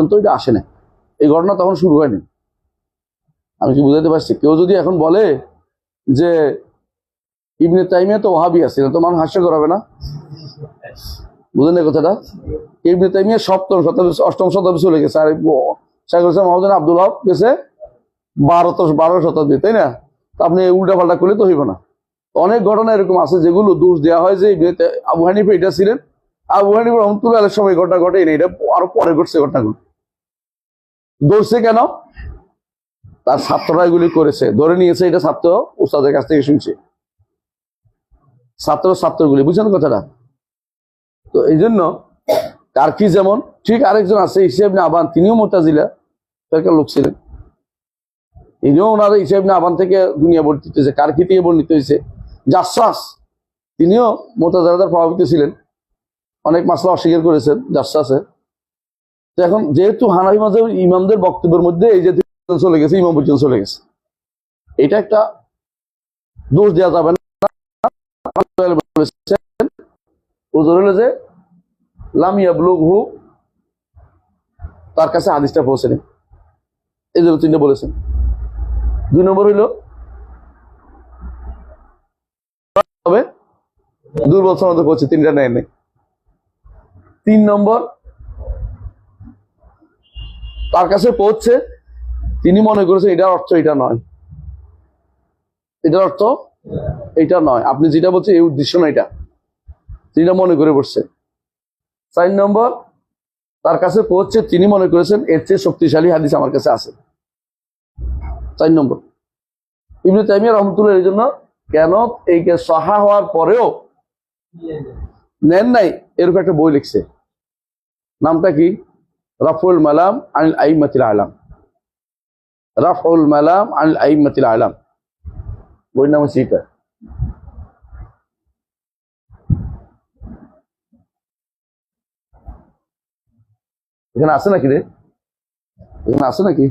পর্যন্ত এটা আসে না। এই ঘটনা তখন শুরু হয়নি। আমি কি বুঝাতে পারছি? কেউ যদি এখন বলে যে ইবনে তাইমিয়া তো ওহাবি আছে না তো মানুষ হাস্য করাবে না? বুঝলেন এই কথাটা? ইবনে তাইমিয়া সপ্তম শতাব্দী, অষ্টম শতাব্দী চলে গেছে। আর শাহুল ইসলাম মহাজন আব্দুল হক গেছে বারো বারো শতাব্দী, তাই না? তা আপনি উল্টা পাল্টা করলে তো হইব না। অনেক ঘটনা এরকম আছে যেগুলো দোষ দেওয়া হয় যে আবু হানিফা এটা ছিলেন। আবু হানিফা রহমতুল্লাহ সময় ঘটনা ঘটে না এটা আরও পরে ঘটছে ঘটনাগুলো। দৌড়ছে কেন? তার ছাত্ররা এগুলি করেছে। ধরে নিয়েছে এটা ছাত্র উস্তাদের কাছ থেকে শুনছে। ছাত্র ছাত্রগুলি, বুঝছেন কথাটা? তো এই জন্য কার্কি যেমন, ঠিক আরেকজন আছে হিসেব না আবান, তিনিও মোতাজিলা ফেরকার লোক ছিলেন। ইনিও ওনার হিসেব না আবান থেকে দুনিয়া বর্ণিত হয়েছে। কার্কি থেকে বর্ণিত হয়েছে? জাসাস তিনিও মোতাজারাদার প্রভাবিত ছিলেন। অনেক মাসলা অস্বীকার করেছেন জাসাসে এখন যেহেতু হানাফি মাঝে ইমামদের বক্তব্যের মধ্যে এই যে চলে গেছে, ইমাম পর্যন্ত চলে গেছে। এটা একটা দোষ দেওয়া যাবে তার কাছে এই জন্য তিনটা বলেছেন। দুই নম্বর দুর্বল সনদে পৌঁছে তিনটা নেয় নেই। তিন নম্বর তার কাছে পৌঁছছে তিনি মনে করেছেন এটার অর্থ এটা নয়। এটার অর্থ এটা নয়। আপনি যেটা বলছেন, এই উদ্দেশ্য না এটা। তিনি মনে করে বসছে। চার নম্বর, তার কাছে পৌঁছছে তিনি মনে করেছেন, এর চেয়ে শক্তিশালী হাদিস আমার কাছে আছে। চার নম্বর, ইবনে তাইমিয়া রহমতুল্লাহ এই জন্য কেন এই সাহা হওয়ার পরেও নেন নাই? এরকম একটা বই লিখছে। নামটা কি? রাফুল মালাম আনিল আইমাতিল আলাম রাফুল মালাম আনিল আইমাতিল আলাম বইয়ের নাম হচ্ছে এটা এখানে আছে নাকি রে এখানে আছে নাকি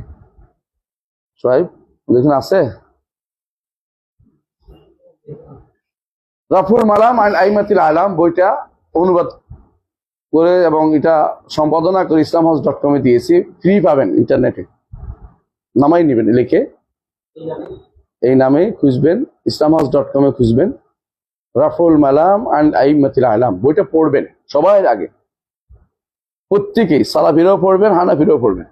সোহাইব এখানে আছে রাফুল মালাম আল আইমাতিল আলাম বইটা অনুবাদ করে এবং এটা সম্পাদনা করে ইসলাম হাউস ডট কমে দিয়েছি। ফ্রি পাবেন ইন্টারনেটে নামাই নেবেন, লিখে। এই নামে খুঁজবেন ইসলাম হাউস ডট কমে খুঁজবেন। রাফুল মালাম অ্যান্ড আইমাতিল আলাম, বইটা পড়বেন, সবাই আগে। প্রত্যেকেই, সালাফিরাও পড়বেন, হানাফিরাও পড়বেন।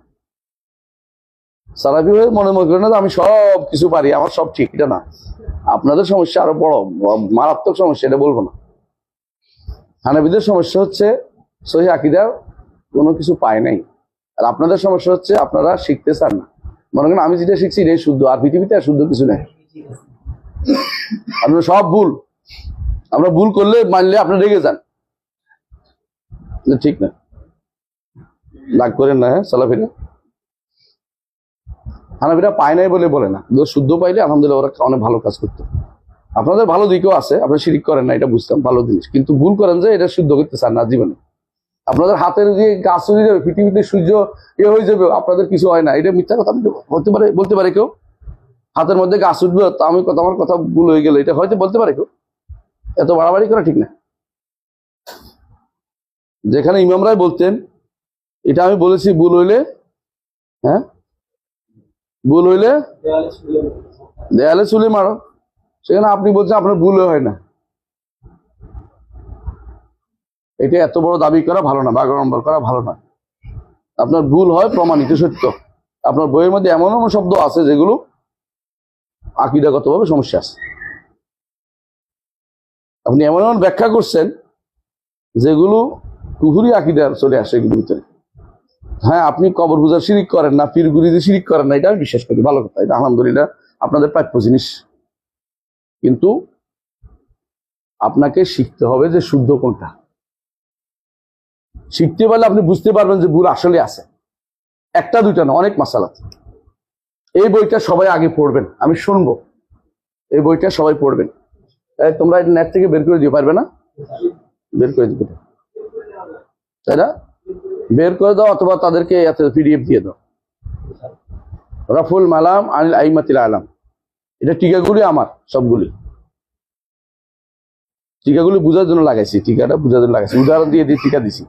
সালাফি হয়ে মনে মনে করেন না আমি সব কিছু পারি, আমার সব ঠিক, এটা না। আপনাদের সমস্যা আরও বড়, মারাত্মক সমস্যা, এটা বলব না। হানাফিদের সমস্যা হচ্ছে সহি আকিদার কোনো কিছু পায় নাই। আর আপনাদের সমস্যা হচ্ছে আপনারা শিখতে চান না। মনে করেন আমি যেটা শিখছি এটাই শুদ্ধ, আর পৃথিবীতে আর শুদ্ধ কিছু নেই। আপনারা সব ভুল। আমরা ভুল করলে মানলে আপনারা রেগে যান। ঠিক না। রাগ করেন না হ্যাঁ সালাফিরা। হানাফিরা পায় নাই বলে বলে না। শুদ্ধ পাইলে আলহামদুলিল্লাহ ওরা অনেক ভালো কাজ করতো। আপনাদের ভালো দিকেও আছে আপনারা শিরিক করেন না, এটা বুঝতাম, ভালো জিনিস। কিন্তু ভুল করেন যে এটা শুদ্ধ করতে চান না জীবনে। আপনাদের হাতের যে গাছ হয়ে যাবে পৃথিবীতে সূর্য এ হয়ে যাবে, আপনাদের কিছু হয় না। এটা মিথ্যা কথা হতে পারে, বলতে পারে কেউ। হাতের মধ্যে গাছ উঠবে, তো আমি কথা, আমার কথা ভুল হয়ে গেল। এটা হয়তো বলতে পারে কেউ। এত বাড়াবাড়ি করা ঠিক না। যেখানে ইমামরাই বলতেন, এটা আমি বলেছি, ভুল হইলে হ্যাঁ? ভুল হইলে, দেয়ালে চুলে মারো। সেখানে আপনি বলছেন, আপনার ভুল হয় না। এটা এত বড় দাবি করা ভালো না বাগড়ম্বর করা ভালো না। আপনার ভুল হয়, প্রমাণিত সত্য। আপনার বইয়ের মধ্যে এমন এমন শব্দ আছে যেগুলো আকিদাগতভাবে সমস্যা আছে। আপনি এমন এমন ব্যাখ্যা করছেন যেগুলো কুহুরি আকিদার চলে আসে এগুলোর ভিতরে। হ্যাঁ আপনি কবর পূজার শিরিক করেন না পীরগুরিতে শিরিক করেন না, এটা আমি বিশ্বাস করি, ভালো কথা। এটা আলহামদুলিল্লাহ আপনাদের প্রাপ্য জিনিস। কিন্তু আপনাকে শিখতে হবে যে শুদ্ধ কোনটা। শিখতে পারলে আপনি বুঝতে পারবেন যে ভুল আসলে আছে। একটা, দুইটা না, অনেক মাসাল এই বইটা সবাই আগে পড়বেন, আমি শুনব। এই বইটা সবাই পড়বেন। তোমরা এটা নেট থেকে বের করে দিতে পারবে না? বের করে দিবে। তাই না? বের করে দাও অথবা তাদেরকে এত পিডিএফ দিয়ে দাও। রফুল মালাম আনিল আইমাতিল আলাম। এটা টিকাগুলি আমার, সবগুলি। টিকাগুলি বোঝার জন্য লাগাইছি, টিকাটা বোঝার জন্য লাগাইছি। উদাহরণ দিয়ে দিয়ে টিকা দিছি।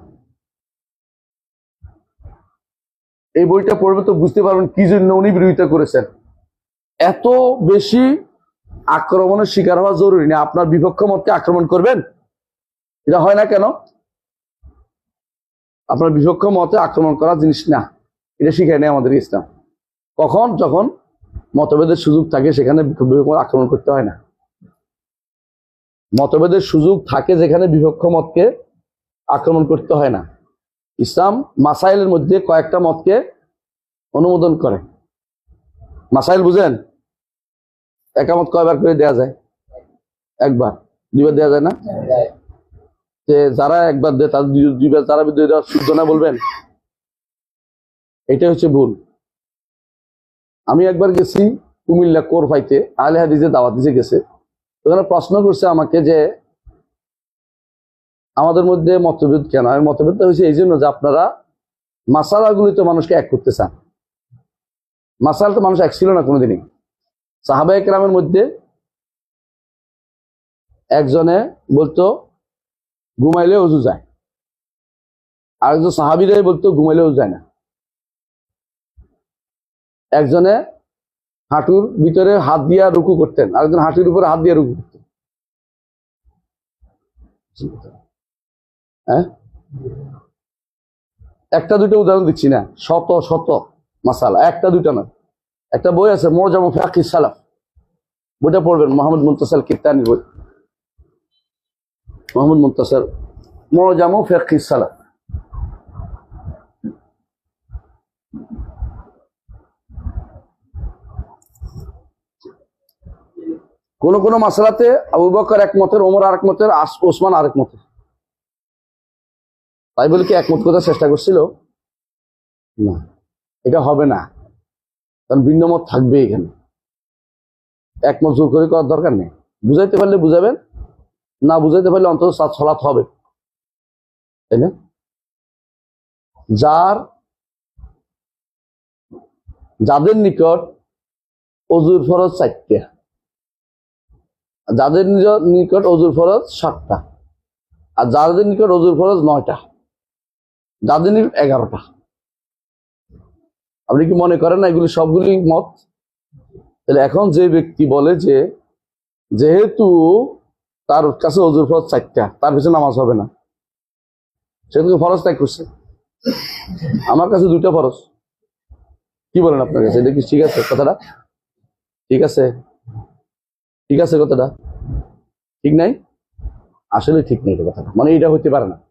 এই বইটা পড়বে তো বুঝতে পারবেন কি জন্য উনি বিরোধিতা করেছেন। এত বেশি আক্রমণের শিকার হওয়া জরুরি না, আপনার বিপক্ষ মতকে আক্রমণ করবেন? এটা হয় না কেন? আপনার বিপক্ষ মতে আক্রমণ করা জিনিস না, এটা শিখায় নেই আমাদের ইসলাম। কখন? যখন মতভেদের সুযোগ থাকে, সেখানে আক্রমণ করতে হয় না। মতভেদের সুযোগ থাকে যেখানে বিপক্ষ মতকে আক্রমণ করতে হয় না। ইসলাম মাসাইলের মধ্যে কয়েকটা মতকে অনুমোদন করে। মাসাইল বুঝেন? একামত কয়বার করে দেয়া যায়? একবার। দুইবার দেয়া যায় না? যে যারা একবার দেয়, তাদের দুইবার যারা বিদ্রোহী দেওয়া শুদ্ধ না বলবেন? এটা হচ্ছে ভুল। আমি একবার গেছি কুমিল্লা কোর ফাইতে আলে হাদিজে দাওয়াত দিতে গেছে। ওখানে প্রশ্ন করছে আমাকে যে আমাদের মধ্যে মতভেদ কেন? আমি মতভেদটা হয়েছে এই জন্য যে আপনারা মাসালাগুলি তো মানুষকে এক করতে চান। মাসাল তো মানুষ এক ছিল না কোনোদিনই। সাহাবাই গ্রামের মধ্যে একজনে বলতো, ঘুমাইলে অজু যায়। আর একজন সাহাবিরাই বলতো, ঘুমাইলে অজু যায় না। একজনে হাঁটুর ভিতরে হাত দিয়া রুকু করতেন, আরেকজন হাঁটুর উপরে হাত দিয়ে রুকু করতেন। হ্যাঁ? একটা দুটো উদাহরণ দিচ্ছি না, শত শত মাসালা, একটা দুটো না। একটা বই আছে মোরজাম ফাকি সালাফ। বইটা পড়বেন, মোহাম্মদ মুন্তাসাল কিত্তানির বই। মোহাম্মদ মুন্তাসার মোরজাম ফাকি সালাফ। কোন কোন মাসালাতে আবু বকর এক মতের ওমর আরেক মতের ওসমান আরেক মতের তাই বলে কি একমত করার চেষ্টা করছিল? না। এটা হবে না। কারণ ভিন্ন মত থাকবে এখানে। একমত জোর করে করার দরকার নেই। বুঝাইতে পারলে বুঝাবেন, না বুঝাইতে পারলে অন্তত ছলাত হবে। তাই না? যার, যাদের নিকট অজুর ফরজ চারটা। যাদের নিকট অজুর ফরজ সাতটা। আর যাদের নিকট অজুর ফরজ নয়টা। নিকট এগারোটা। আপনি কি মনে করেন এগুলি সবগুলি মত? তাহলে এখন যে ব্যক্তি বলে যে, যেহেতু তার কাছে অজুর ফরজ চারটা, তার পিছনে নামাজ হবে না। সে তো ফরজ ত্যাগ করছে। আমার কাছে দুইটা ফরজ। কি বলেন আপনার কাছে? কি ঠিক আছে কথাটা? ঠিক আছে? ঠিক আছে কথাটা? ঠিক নাই? আসলে ঠিক নেই কথাটা। মানে এটা হইতে পারে না।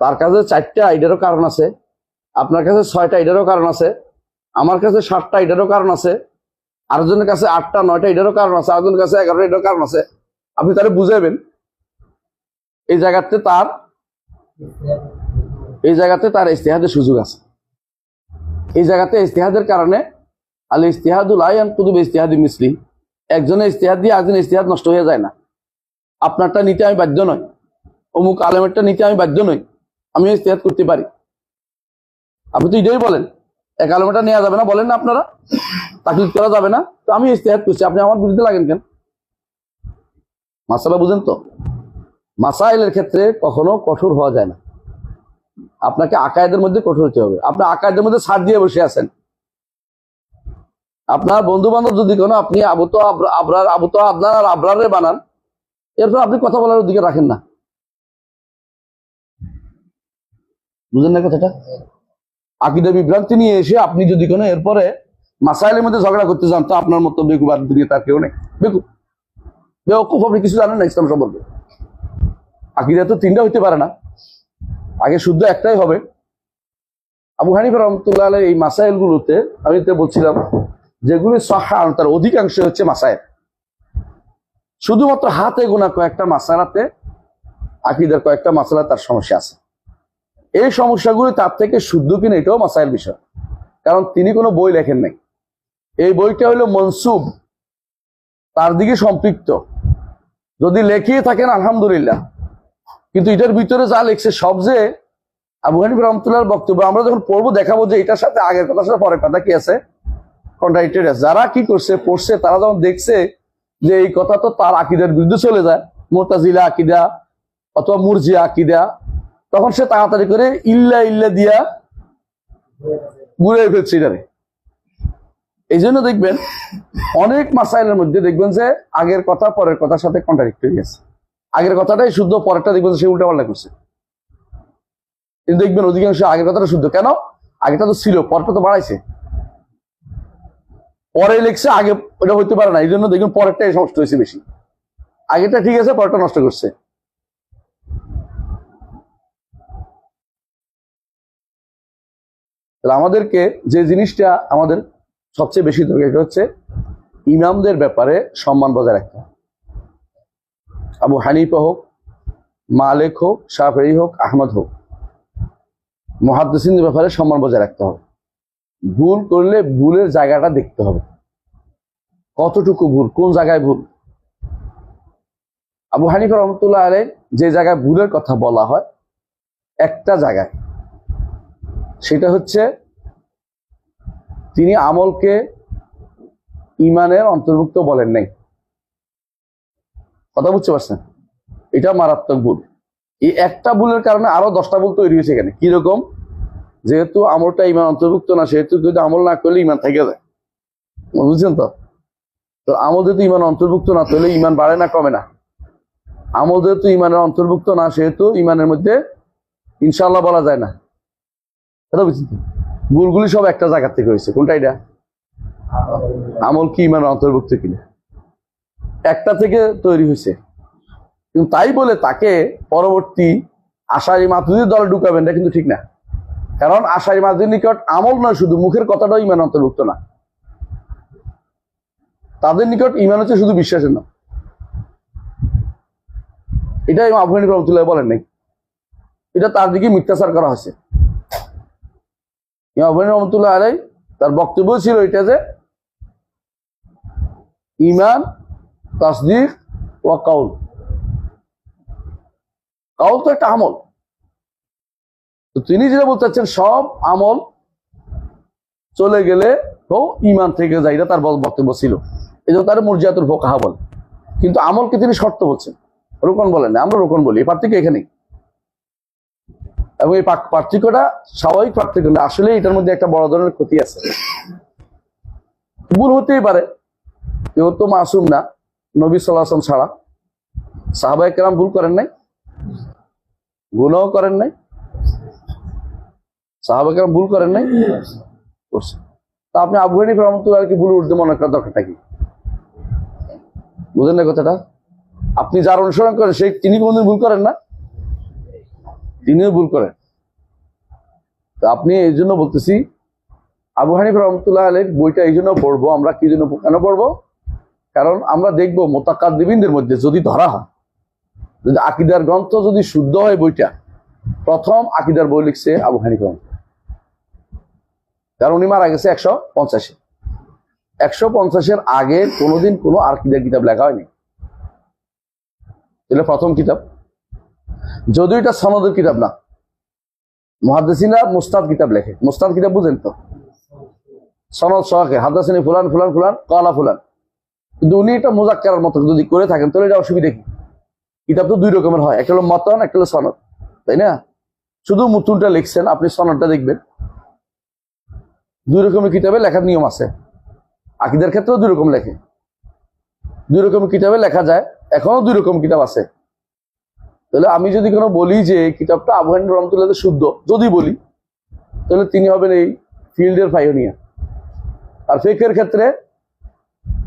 তার কাছে চারটা এটারও কারণ আছে, আপনার কাছে ছয়টা এটারও কারণ আছে, আমার কাছে সাতটা এটারও কারণ আছে, আরেকজনের কাছে আটটা, নয়টা এটারও কারণ আছে, আরেকজনের কাছে এগারোটা এটারও কারণ আছে। আপনি তাহলে বুঝাবেন এই জায়গাতে তার, এই জায়গাতে তার ইস্তেহাদের সুযোগ আছে। এই জায়গাতে ইস্তেহাদের কারণে, আল ইস্তেহাদুল আয়ান কুতুব ইস্তেহাদি মিসলি একজনের ইস্তেহাদ দিয়ে একজনের ইস্তেহাদ নষ্ট হয়ে যায় না। আপনারটা নিতে আমি বাধ্য নই, অমুক আলেমেরটা নিতে আমি বাধ্য নই। আমিও ইস্তেহাদ করতে পারি। আপনি তো এটাই বলেন। এক আলমটা নেওয়া যাবে না, বলেন না আপনারা। তাকলিদ করা যাবে না। তো আমি ইস্তেহাদ করছি। আপনি আমার বিরুদ্ধে লাগেন কেন? মাসালা বুঝেন তো? মাসাইলের ক্ষেত্রে কখনো কঠোর হওয়া যায় না। আপনাকে আকায়েদের মধ্যে কঠোর হতে হবে। আপনি আকায়দের মধ্যে সার দিয়ে বসে আছেন। আপনার বন্ধু বান্ধব যদি কোনো, আপনি আবু তো আবরার, আবু তো আপনার আর আবরারে বানান, এরপর আপনি কথা বলার দিকে রাখেন না। বুঝেন না কথাটা? আকিদা বিভ্রান্তি নিয়ে এসে আপনি যদি কোনো এরপরে মাসাইলের মধ্যে ঝগড়া করতে যান, তো আপনার মতো বেকুব আর তার কেউ নেই। বেকুব। বেকুব আপনি কিছু জানেন না ইসলাম সম্পর্কে? আকিদা তো তিনটা হইতে পারে না। আগে শুদ্ধ একটাই হবে। আবু হানিফা রহমতুল্লাহ এই মাসাইল গুলোতে আমি তো বলছিলাম, যেগুলি সহা তার অধিকাংশ হচ্ছে মাসাইল। শুধুমাত্র হাতে গোনা কয়েকটা মাসালাতে আকিদার কয়েকটা মাসালা তার সমস্যা আছে। এই সমস্যাগুলি তার থেকে শুদ্ধ কিনা এটাও মাসাইল বিষয়। কারণ তিনি কোনো বই লেখেন নাই। এই বইটা হলো মনসুব। তার দিকে সম্পৃক্ত। যদি লেখিয়ে থাকেন, আলহামদুলিল্লাহ। কিন্তু এটার ভিতরে যা লিখছে, সব যে আবু হানিফ রহমতুল্লাহর বক্তব্য, আমরা যখন পড়ব, দেখাবো যে এটার সাথে আগের কথা সাথে পরের কথা কি আছে? কন্ট্রাডিক্টেড আছে। যারা কি করছে, পড়ছে, তারা যখন দেখছে যে এই কথা তো তার আকিদের বিরুদ্ধে চলে যায়। মোরতাজিলা আকিদা অথবা মুরজিয়া আকিদা তখন সে তাড়াতাড়ি করে ইল্লা ইল্লা দিয়া ঘুরে ফেলছে এটারে এই জন্য দেখবেন, অনেক মাসাইলের মধ্যে দেখবেন যে আগের কথা, পরের কথার সাথে কন্ট্রাডিক্ট হয়ে গেছে। আগের কথাটাই শুদ্ধ, পরেরটা দেখবেন সে উল্টা পাল্টা করছে। কিন্তু দেখবেন অধিকাংশ আগের কথাটা শুদ্ধ। কেন? আগেটা তো ছিল পরটা তো বাড়াইছে। পরে লিখছে, আগে ওটা হইতে পারে না। এই জন্য দেখবেন পরেরটাই নষ্ট হয়েছে বেশি। আগেটা ঠিক আছে, পরেরটা নষ্ট করছে। তাহলে আমাদেরকে যে জিনিসটা আমাদের সবচেয়ে বেশি দরকার হচ্ছে ইমামদের ব্যাপারে সম্মান বজায় রাখতে। আবু হানিফা হোক, মালেক হোক শাফি হোক, আহমদ হোক মহাদ্দিসিনের ব্যাপারে সম্মান বজায় রাখতে হবে। ভুল করলে ভুলের জায়গাটা দেখতে হবে। কতটুকু ভুল, কোন জায়গায় ভুল? আবু হানিফা রহমতুল্লাহ আলাই যে জায়গায় ভুলের কথা বলা হয়, একটা জায়গায়। সেটা হচ্ছে তিনি আমলকে ইমানের অন্তর্ভুক্ত বলেন নাই। কথা বুঝতে পারছেন? এটা মারাত্মক ভুল। এই একটা ভুলের কারণে আরও দশটা ভুল তৈরি হয়েছে এখানে। কীরকম যেহেতু আমলটা ইমান অন্তর্ভুক্ত না, সেহেতু কিন্তু আমল না করলে ইমান থেকে যায়। বুঝছেন তো? তো আমল যেহেতু ইমান অন্তর্ভুক্ত না, তাহলে ইমান বাড়ে না, কমে না। আমল যেহেতু ইমানের অন্তর্ভুক্ত না, সেহেতু ইমানের মধ্যে ইনশাল্লাহ বলা যায় না। কথা বুঝছেন তো? ভুলগুলি সব একটা জায়গা থেকে হয়েছে। কোনটা এটা? আমল কি ইমানের অন্তর্ভুক্ত কিনা? একটা থেকে তৈরি হয়েছে। কিন্তু তাই বলে তাকে পরবর্তী আশারি মাতুদির দলে ঢুকাবেন, এটা কিন্তু ঠিক না। কারণ আশারি মাতুদির নিকট আমল নয় শুধু, মুখের কথাটাও ইমান অন্তর্ভুক্ত না। তাদের নিকট ইমান হচ্ছে শুধু বিশ্বাসের না এটা আবু রহমতুল্লাহ বলেন নাই। এটা তার দিকে মিথ্যাচার করা হয়েছে। ইমাম রহমতুল্লাহ আলাই তার বক্তব্য ছিল এটা যে ইমান তাসদিক ও কাউল। কাউল তো একটা আমল। তো তিনি যেটা বলতে চাচ্ছেন, সব আমল চলে গেলে তো ইমান থেকে যায়, এটা তার বক্তব্য ছিল। এই জন্য তার মর্যাদার ফোকাহা বলে। কিন্তু আমলকে তিনি শর্ত বলছেন। রোকন বলেন না, আমরা রোকন বলি এই থেকে এখানেই। এবং এই পার্থক্যটা স্বাভাবিক পার্থক্য না আসলে এটার মধ্যে একটা বড় ধরনের ক্ষতি আছে। ভুল হতেই পারে কেউ তো মাসুম না, নবী সাল্লাম ছাড়া। সাহাবাই কেরাম ভুল করেন নাই গুণও করেন নাই সাহাবাই কেরাম ভুল করেন নাই তা আপনি আবু হানিফ রহমতুল্লাহ কি ভুল উঠতে মনে করার দরকারটা কি? বুঝেন না কথাটা? আপনি যার অনুসরণ করেন, সেই তিনি কোনদিন ভুল করেন না? তিনিও ভুল করেন তো আপনি এই জন্য বলতেছি, আবু হানিফ রহমতুল্লাহ আলীর বইটা এই জন্য পড়ব, আমরা কি জন্য কেন পড়ব? কারণ আমরা দেখব মোতাকাদ্দিবিনদের মধ্যে যদি ধরা হয়, যদি আকিদার গ্রন্থ যদি শুদ্ধ হয় বইটা, প্রথম আকিদার বই লিখছে আবু হানিফ রহমতুল্লাহ। কারণ উনি মারা গেছে একশো পঞ্চাশে। একশো পঞ্চাশের আগে কোনোদিন কোনো আকিদার কিতাব লেখা হয়নি। এটা প্রথম কিতাব। যদিও এটা সনদের কিতাব না। মহাদেসিনা মুস্তাদ কিতাব লেখে। মুস্তাদ কিতাব বুঝেন তো? সনদ সহকে, হাদাসিনী ফুলান ফুলান ফুলান, কলা ফুলান। কিন্তু উনি এটা মোজাক্কার মতো যদি করে থাকেন, তাহলে এটা অসুবিধা কি? কিতাব তো দুই রকমের হয়, একটা হলো মতন, একটা হলো সনদ। তাই না? শুধু মুতুনটা লিখছেন, আপনি সনদটা দেখবেন। দুই রকমের কিতাবে লেখার নিয়ম আছে। আকিদের ক্ষেত্রেও দুই রকম লেখে। দুই রকম কিতাবে লেখা যায় এখনও দুই রকম কিতাব আছে। তাহলে আমি যদি কোনো বলি যে কিতাবটা আবহান রহমতুল্লাহ শুদ্ধ, যদি বলি, তাহলে তিনি হবেন এই ফিল্ডের পাইওনিয়া আর ফেকের ক্ষেত্রে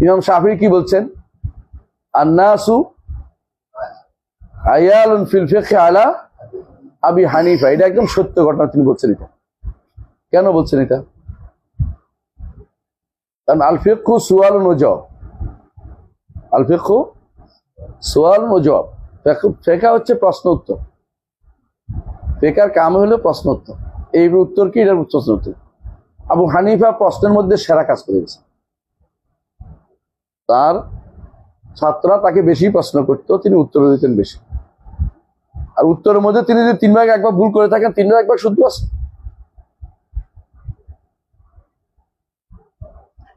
ইমাম শাফি কি বলছেন? আন্নাসু আয়ালুন ফিল ফিকহি আলা আবি হানিফা। এটা একদম সত্য ঘটনা তিনি বলছেন এটা। কেন বলছেন এটা? কারণ আল ফিকহু সুয়াল ও জবাব আল সোয়াল ও জবাব ফেক- হচ্ছে প্রশ্ন উত্তর। ফেকার কাম হলো প্রশ্ন উত্তর। এই উত্তর কি? এটার প্রশ্ন উত্তর। আবু হানিফা প্রশ্নের মধ্যে সেরা কাজ করে গেছে তার ছাত্ররা তাকে বেশি প্রশ্ন করতো, তিনি উত্তর দিতেন বেশি। আর উত্তরের মধ্যে তিনি যদি তিন ভাগ একবার ভুল করে থাকেন, তিন ভাগ একবার শুদ্ধ আছে।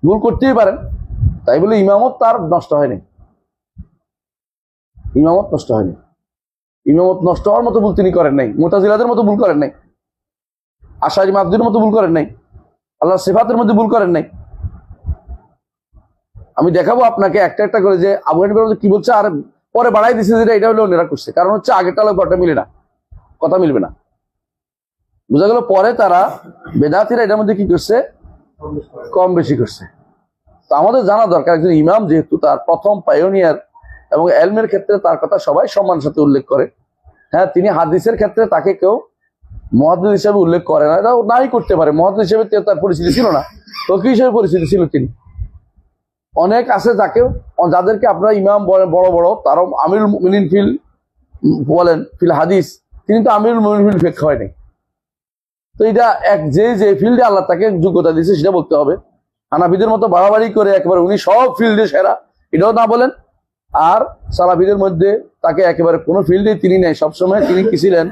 ভুল করতেই পারেন। তাই বলে ইমামত তার নষ্ট হয়নি। ইমামত নষ্ট হয়নি। ইমামত নষ্ট হওয়ার মতো ভুল তিনি করেন নাই। মোতাজিলাদের মতো ভুল করেন নাই। আশারি মাহদুর মতো ভুল করেন নাই। আল্লাহ সেফাতের মধ্যে ভুল করেন নাই। আমি দেখাবো আপনাকে একটা একটা করে যে আবু হানিফার কি বলছে আর পরে বাড়াই দিচ্ছে যেটা এটা হলো অন্যরা করছে। কারণ হচ্ছে আগেরটা লোক ঘরটা মিলে না। কথা মিলবে না। বোঝা গেল পরে তারা বেদাতিরা এটার মধ্যে কি করছে? কম বেশি করছে। তো আমাদের জানা দরকার, একজন ইমাম যেহেতু তার প্রথম পায়োনিয়ার এবং এলমের ক্ষেত্রে তার কথা সবাই সম্মানের সাথে উল্লেখ করে। হ্যাঁ তিনি হাদিসের ক্ষেত্রে তাকে কেউ মহাদিস হিসেবে উল্লেখ করে না। এটাও নাই করতে পারে। মহাদিস হিসেবে তার পরিচিতি ছিল না। ফকি হিসেবে পরিচিতি ছিল তিনি। অনেক আছে যাকে, যাদেরকে আপনারা ইমাম বলেন, বড় বড়, তারও আমিরুল মিনিন ফিল বলেন, ফিল হাদিস। তিনি তো আমিরুল মিনিন ফিল ফেক হয়নি। তো এটা এক যে যে ফিল্ডে আল্লাহ তাকে যোগ্যতা দিয়েছে সেটা বলতে হবে। হানাফিদের মতো বাড়াবাড়ি করে একবার উনি সব ফিল্ডে সেরা, এটাও না বলেন। আর সালাফিদের মধ্যে তাকে একেবারে কোনো ফিল্ডে তিনি নেই। সবসময় তিনি কি ছিলেন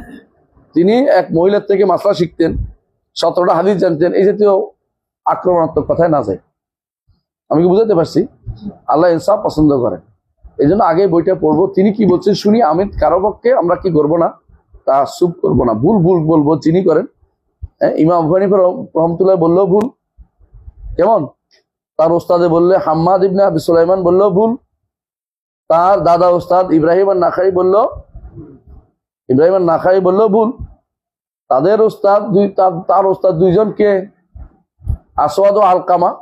তিনি এক মহিলার থেকে মাসলা শিখতেন। সতেরোটা হাদিস জানতেন। এই জাতীয় আক্রমণাত্মক কথায় না যায়। আমি কি বুঝাতে পারছি? আল্লাহ ইনসাফ পছন্দ করেন। এই জন্য আগে বইটা পড়ব। তিনি কি বলছেন শুনি আমি কারও পক্ষে আমরা কি করব না? তা সুপ করব না। ভুল ভুল বলব চিনি করেন। হ্যাঁ, ইমাম রহ- রহমতুল্লাহ বললেও ভুল। কেমন? তার ওস্তাদে বললে হাম্মাদ ইবনে আবি সুলাইমান বললেও ভুল। তার দাদা ওস্তাদ ইব্রাহিম আর নাখাই বলল, ইব্রাহিম আর নাখাই বললেও ভুল। তাদের ওস্তাদ দুই, তার- ওস্তাদ দুইজনকে আসওয়াদ ও আলকামা।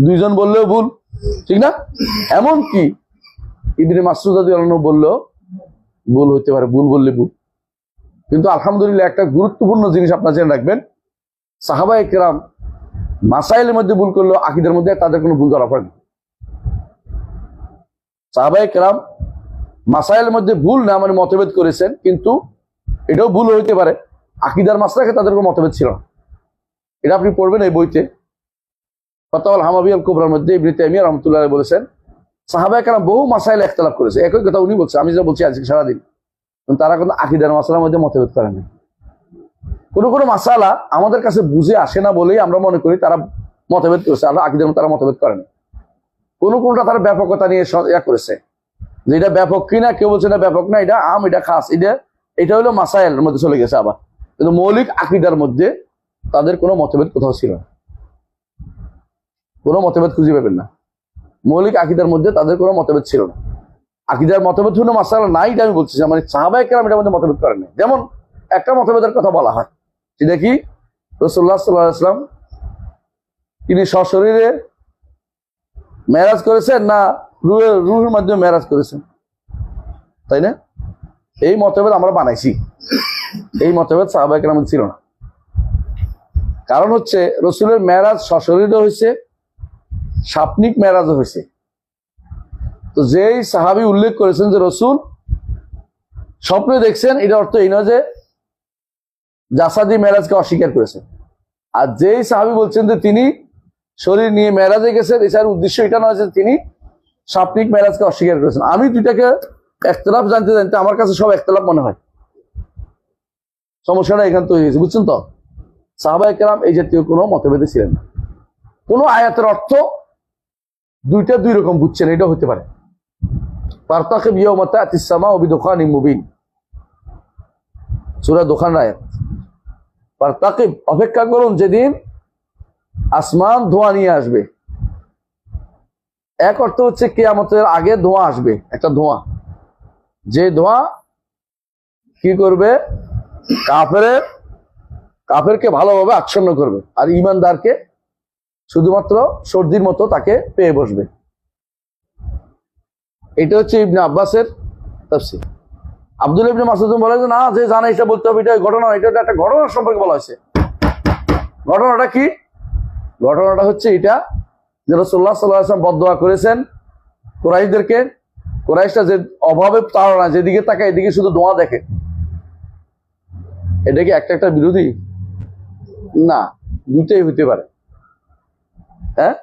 দুইজন বললেও ভুল। ঠিক না? এমন কি ইবনে মাসুদ বললেও ভুল হইতে পারে, ভুল বললে ভুল। কিন্তু আলহামদুলিল্লাহ একটা গুরুত্বপূর্ণ জিনিস আপনার জেনে রাখবেন। সাহাবা একরাম মাসাইলের মধ্যে ভুল করল আকিদের মধ্যে তাদের কোনো ভুল ধরা পড়েনি। সাহাবা একরাম মাসাইলের মধ্যে ভুল না মানে মতভেদ করেছেন, কিন্তু এটাও ভুল হইতে পারে। আকিদার মাসলাকে তাদের কোনো মতভেদ ছিল না। এটা আপনি পড়বেন এই বইতে। ফতাওয়াল হামাবি আল কুবরার মধ্যে ইবনে রহমতুল্লাহ বলেছেন সাহাবা একরাম বহু মাসাইল একতলাপ করেছে। একই কথা উনি বলছে আমি যেটা বলছি আজকে সারাদিন। তারা কিন্তু আকিদার মাসালার মধ্যে মতভেদ করে না কোনো কোনো মাসালা আমাদের কাছে বুঝে আসে না বলেই আমরা মনে করি তারা মতভেদ করেছে, আল্লাহ আকিদের তারা মতভেদ করেন কোন কোনটা তার ব্যাপকতা নিয়ে ইয়া করেছে যে এটা ব্যাপক কিনা, কেউ বলছে এটা ব্যাপক না, এটা আম, এটা খাস, এটা এটা হলো মাসাইলের মধ্যে চলে গেছে আবার কিন্তু মৌলিক আকিদার মধ্যে তাদের কোনো মতভেদ কোথাও ছিল না কোনো মতভেদ খুঁজে পাবেন না মৌলিক আকিদার মধ্যে তাদের কোনো মতভেদ ছিল না আকিদার মতভেদ হলো মাসালা নাই, এটা আমি বলছি না। মানে সাহাবাই কেরাম এটার মধ্যে মতভেদ করেন নাই। যেমন একটা মতভেদের কথা বলা হয় সেটা কি রসুল্লাহ সাল্লাম তিনি সশরীরে মেরাজ করেছেন না রুহের রুহের মাধ্যমে মেরাজ করেছেন? তাই না? এই মতভেদ আমরা বানাইছি। এই মতভেদ সাহাবাহিক রাম ছিল না। কারণ হচ্ছে, রসুলের মেরাজ সশরীরও হয়েছে, সাপনিক মেরাজও হয়েছে। তো যেই সাহাবি উল্লেখ করেছেন যে রসুল, স্বপ্নে দেখছেন এটা অর্থ এই নয় যে জাসাদি মেরাজকে অস্বীকার করেছেন। আর যেই সাহাবি বলছেন যে তিনি শরীর নিয়ে মেরাজে গেছেন এছাড়া উদ্দেশ্য এটা নয় যে তিনি সাপনিক মেরাজকে অস্বীকার করেছেন। আমি দুইটাকে একতলাপ জানতে জানতে আমার কাছে সব একতলাপ মনে হয়। সমস্যাটা এখান তৈরি হয়েছে, বুঝছেন তো? সাহাবা একরাম এই জাতীয় কোনো মতভেদে ছিলেন না। কোনো আয়াতের অর্থ দুইটা দুই রকম বুঝছেন, এটা হতে পারে। পার্তাকে বিয়ে মতা তিসামা অবি দোকান মুবিন। সুরা দোকান আয়াত। পার্তাকে অপেক্ষা করুন যেদিন আসমান ধোঁয়া নিয়ে আসবে। এক অর্থ হচ্ছে কেয়ামতের আগে ধোঁয়া আসবে, একটা ধোঁয়া। যে ধোঁয়া কি করবে? কাফের, কাফেরকে ভালোভাবে আচ্ছন্ন করবে আর ইমানদারকে শুধুমাত্র সর্দির মতো তাকে পেয়ে বসবে। এটা হচ্ছে ইবনে আব্বাসের আব্দুল ইবনে মাসুদ বলে যে, না, যে জানে, এটা বলতে হবে এটা ঘটনা, এটা একটা ঘটনা সম্পর্কে বলা হয়েছে। ঘটনাটা কি? ঘটনাটা হচ্ছে এটা যে রসুল্লাহ সাল্লাহ আসলাম বদোয়া করেছেন কোরাইশদেরকে। কোরাইশটা যে অভাবে তাড়না যেদিকে তাকে এদিকে শুধু দোয়া দেখে। এটা কি একটা একটা বিরোধী? না দুটোই হতে পারে। হ্যাঁ?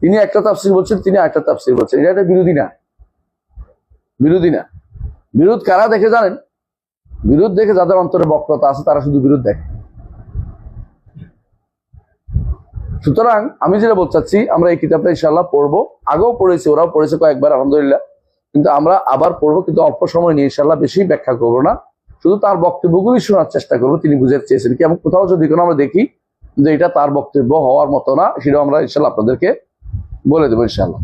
তিনি একটা তাফসির বলছেন, তিনি একটা তাফসির বলছেন। এটা একটা বিরোধী না। বিরোধী না। বিরোধ কারা দেখে জানেন? বিরোধ দেখে যাদের অন্তরে বক্রতা আছে, তারা শুধু বিরোধ দেখে। সুতরাং আমি যেটা বলতে চাচ্ছি, আমরা এই কিতাবটা ইনশাল্লাহ পড়ব। আগেও পড়েছি, ওরাও পড়েছে কয়েকবার, আলহামদুলিল্লাহ। কিন্তু আমরা আবার পড়ব, কিন্তু অল্প সময় নিয়ে ইনশাল্লাহ বেশি ব্যাখ্যা করব না। শুধু তার বক্তব্যগুলি শোনার চেষ্টা করব, তিনি বুঝাতে চেয়েছেন কি। এবং কোথাও যদি কোনো আমরা দেখি যে এটা তার বক্তব্য হওয়ার মতো না সেটা আমরা ইনশাল্লাহ আপনাদেরকে বলে দেবো ইনশাল্লাহ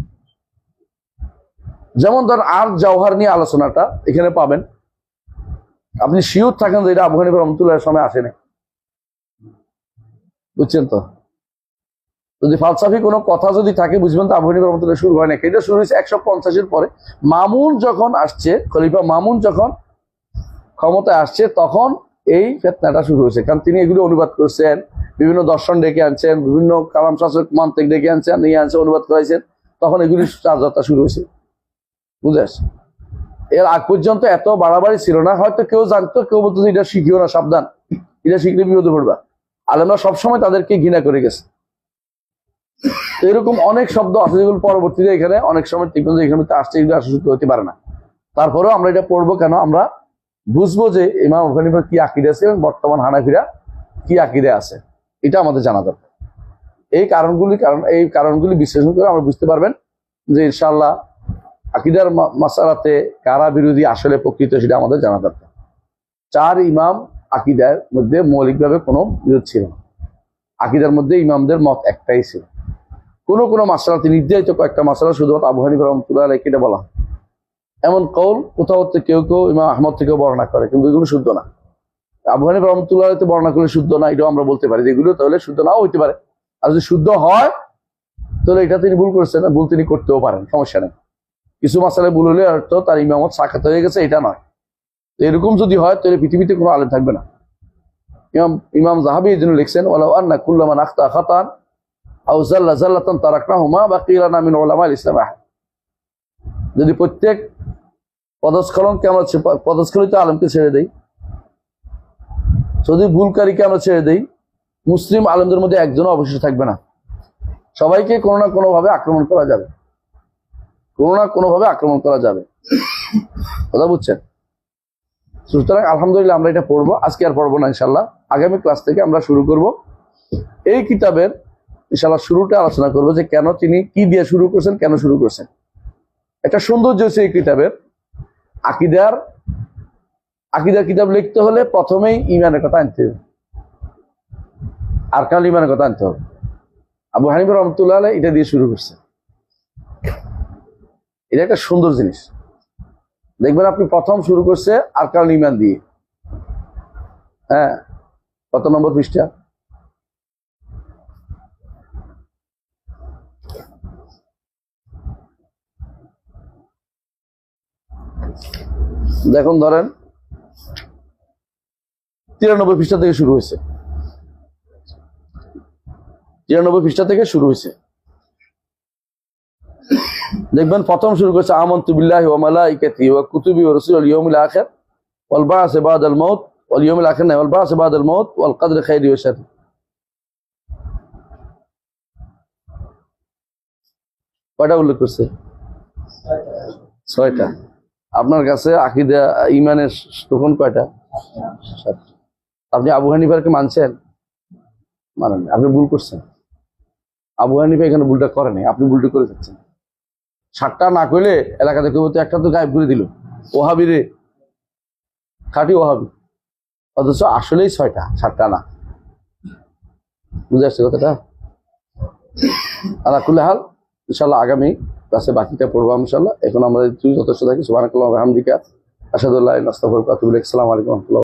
যেমন ধর আর জওহার নিয়ে আলোচনাটা এখানে পাবেন। আপনি শিওর থাকেন যে এটা আবু হানিফা রহমতুল্লাহ সময় আসেনি। বুঝছেন তো? যদি ফালসাফি কোনো কথা যদি থাকে, বুঝবেন তো আবু হানিফা রহমতুল্লাহ শুরু হয় না এটা শুরু হয়েছে একশো পঞ্চাশের পরে। মামুন যখন আসছে, খলিফা মামুন যখন ক্ষমতায় আসছে, তখন এই ফেতনাটা শুরু হয়েছে। কারণ তিনি এগুলো অনুবাদ করছেন, বিভিন্ন দর্শন ডেকে আনছেন, বিভিন্ন কালাম শাসক মান্তিক ডেকে আনছেন, নিয়ে আনছে অনুবাদ করাইছেন। তখন এগুলি যাত্রা শুরু হয়েছে। বুঝে এর আগ পর্যন্ত এত বাড়াবাড়ি ছিল না। হয়তো কেউ জানতো, কেউ বলতো এটা শিখিও না, সাবধান। এটা শিখলে বিপদে পড়বা। আলেমরা সবসময় তাদেরকে ঘৃণা করে গেছে। তো এরকম অনেক শব্দ আছে যেগুলো পরবর্তীতে এখানে, অনেক সময় মতো এখানে আসছে, এগুলো আসলে সত্যি হতে পারে না। তারপরেও আমরা এটা পড়ব কেন? আমরা বুঝব যে ইমাম আবু হানিফার কি আকিদে আছে এবং বর্তমান হানাফিরা কি আকিদে আছে। এটা আমাদের জানা দরকার। এই কারণগুলি, কারণ, এই কারণগুলি বিশ্লেষণ করে আমরা বুঝতে পারবেন যে ইনশাল্লাহ আকিদার মাসালাতে কারা বিরোধী আসলে প্রকৃত সেটা আমাদের জানা দরকার। চার ইমাম আকিদার মধ্যে মৌলিকভাবে কোনো বিরোধ ছিল না। আকিদার মধ্যে ইমামদের মত একটাই ছিল। কোনো কোনো মাসালাতে নির্ধারিত কয়েকটা মাসালা শুধুমাত্র আবু হানিফা রহমতুল্লাহ এটা বলা এমন কৌল কোথাও কেউ কেউ ইমাম আহমদ থেকেও বর্ণনা করে, কিন্তু এগুলো শুদ্ধ না। আবু হানিফা রহমতুল্লাহ আলাইতে বর্ণনা করলে শুদ্ধ না, এটাও আমরা বলতে পারি। যেগুলো তাহলে শুদ্ধ নাও হইতে পারে। আর যদি শুদ্ধ হয়, তাহলে এটা তিনি ভুল করছেন, ভুল তিনি করতেও পারেন, সমস্যা নেই। কিছু মাসালে ভুল হলে হয়তো তার ইমামত সাক্ষাৎ হয়ে গেছে, এটা নয়। এরকম যদি হয়, তাহলে পৃথিবীতে কোনো আলেম থাকবে না। ইমাম ইমাম জাহাবি এই জন্য লিখছেন, ওয়ালাউ আন্না কুল্লামান আখতা খাতান আও জাল্লা জাল্লাতান তারাকনাহুমা বাকিলানা মিন উলামাল ইসলাম যদি প্রত্যেক পদস্খলনকে আমরা পদস্খলিত আলমকে ছেড়ে দেই, যদি ভুলকারীকে আমরা ছেড়ে দেই, মুসলিম আলমদের মধ্যে একজনও অবশিষ্ট থাকবে না। সবাইকে কোনো না কোনো ভাবে আক্রমণ করা যাবে। কোনো না কোনো ভাবে আক্রমণ করা যাবে। কথা বুঝছেন? সুতরাং আলহামদুলিল্লাহ আমরা এটা পড়ব। আজকে আর পড়ব না ইনশাল্লাহ আগামী ক্লাস থেকে আমরা শুরু করব। এই কিতাবের ইনশাল্লাহ শুরুটা আলোচনা করব যে কেন তিনি কি দিয়ে শুরু করছেন, কেন শুরু করছেন। একটা সৌন্দর্য হচ্ছে এই কিতাবের। আকিদার আকিদার কিতাব লিখতে হলে প্রথমেই ইমানের কথা আনতে হবে। আর কাল ইমানের কথা আনতে হবে। আবু হানিফ রহমতুল্লাহ এটা দিয়ে শুরু করছে। এটা একটা সুন্দর জিনিস। দেখবেন আপনি প্রথম শুরু করছে আর কাল ইমান দিয়ে। হ্যাঁ কত নম্বর পৃষ্ঠা? দেখুন, ধরেন, তিরানব্বই পৃষ্ঠা থেকে শুরু হয়েছে। তিরানব্বই পৃষ্ঠা থেকে শুরু হয়েছে। দেখবেন, প্রথম শুরু করছে, আমন্ত বিল্লাহি ওয়া মালাইকাতি ওয়া কুতুবি ওয়া রাসূল আখির ওয়াল বা'স বা'দাল মাউত ওয়াল ইয়াউমিল আখির না, ওয়াল বা'স বা'দাল মাউত ওয়াল কদর খাইরি ওয়া উল্লেখ করছে? ছয়টা। আপনার কাছে আকিদা ইমানের তখন কয়টা। আপনি আবু হানিফারকে মানছেন? মানেন আপনি ভুল করছেন। আবু হানিফা এখানে ভুলটা করেনি আপনি ভুলটা করে যাচ্ছেন। সাতটা না করলে এলাকাতে কেউ তো একটা তো গায়েব করে দিল। ওহাবি রে। খাটি ওহাবি। অথচ আসলেই ছয়টা, সাতটা না। বুঝে আসছে কথাটা? আলা কুল্লে হাল ইনশাল্লাহ আগামী ক্লাসে বাকিটা পড়ব ইনশাল্লাহ এখন আমাদের যথেষ্ট থাকি সুবাহ আসাদুল্লাহ নাস্তাফর কাতুবুল ইসলাম রহমতুল্লাহ।